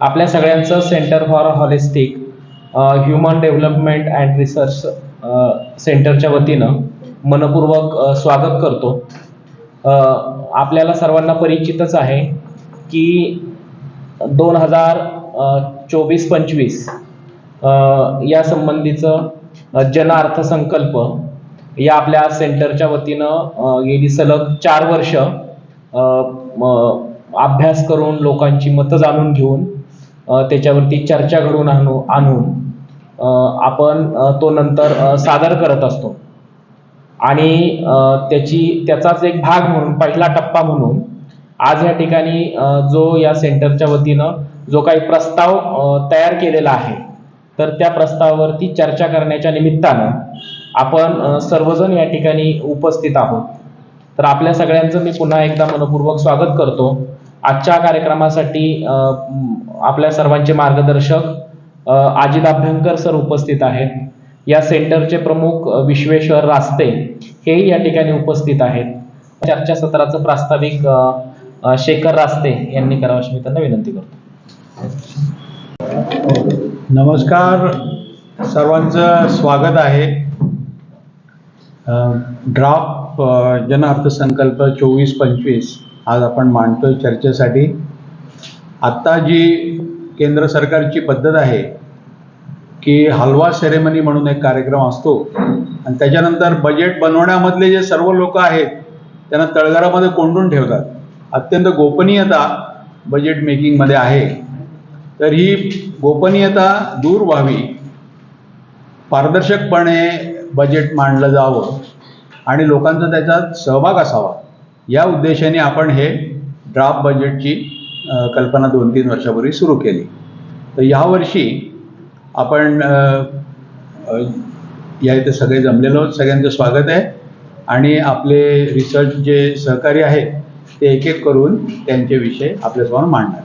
आपल्या सगळ्यांचं centre for holistic human development and research सेंटरच्या वतीनं मनपूर्वक स्वागत करतो. आपल्याला सर्वांना परिचितच आहे की दोन हजार चोवीस पंचवीस या संबंधीचं जन अर्थसंकल्प या आपल्या सेंटरच्या वतीनं गेली सलग चार वर्ष अभ्यास करून लोकांची मतं जाणून घेऊन त्याच्यावरती चर्चा घडवून आणू आणून आपण तो नंतर सादर करत असतो. आणि त्याची त्याचाच एक भाग म्हणून पहिला टप्पा म्हणून आज या ठिकाणी जो या सेंटरच्या वतीनं जो काही प्रस्ताव तयार केलेला आहे तर त्या प्रस्तावावरती चर्चा करण्याच्या निमित्तानं आपण सर्वजण या ठिकाणी उपस्थित आहोत. तर आपल्या सगळ्यांचं मी पुन्हा एकदा मनपूर्वक स्वागत करतो. आजच्या कार्यक्रमासाठी आपल्या सर्वांचे मार्गदर्शक अ, अजित अभ्यंकर सर उपस्थित आहेत. या सेंटरचे प्रमुख विश्वेश्वर रास्ते हेही या ठिकाणी उपस्थित आहेत. चर्चासत्राचं प्रास्ताविक शेखर रास्ते यांनी करावं अशी मी त्यांना विनंती करतो. नमस्कार. सर्वांचं स्वागत आहे. ड्राफ्ट जन अर्थसंकल्प चोवीस पंचवीस. आज आपण मांडतोय चर्चेसाठी. आत्ता जी केंद्र सरकारची पद्धत आहे की हलवा सेरेमनी म्हणून एक कार्यक्रम असतो आणि त्याच्यानंतर बजेट बनवण्यामधले जे सर्व लोक आहेत त्यांना तळघरामध्ये कोंडून ठेवतात. अत्यंत गोपनीयता बजेट मेकिंगमध्ये आहे. तर ही गोपनीयता दूर व्हावी. पारदर्शकपणे बजेट मांडलं जावं. आणि लोकांचा त्याच्यात सहभाग असावा. या उद्देशाने आपण हे ड्राफ्ट बजेटची कल्पना दोन तीन वर्षापूर्वी सुरू केली. तर यावर्षी आपण या इथे सगळे जमलेलो आहोत सगळ्यांचं स्वागत आहे. आणि आपले रिसर्च जे सहकारी आहेत ते एक एक करून त्यांचे विषय आपल्यासमोर मांडणार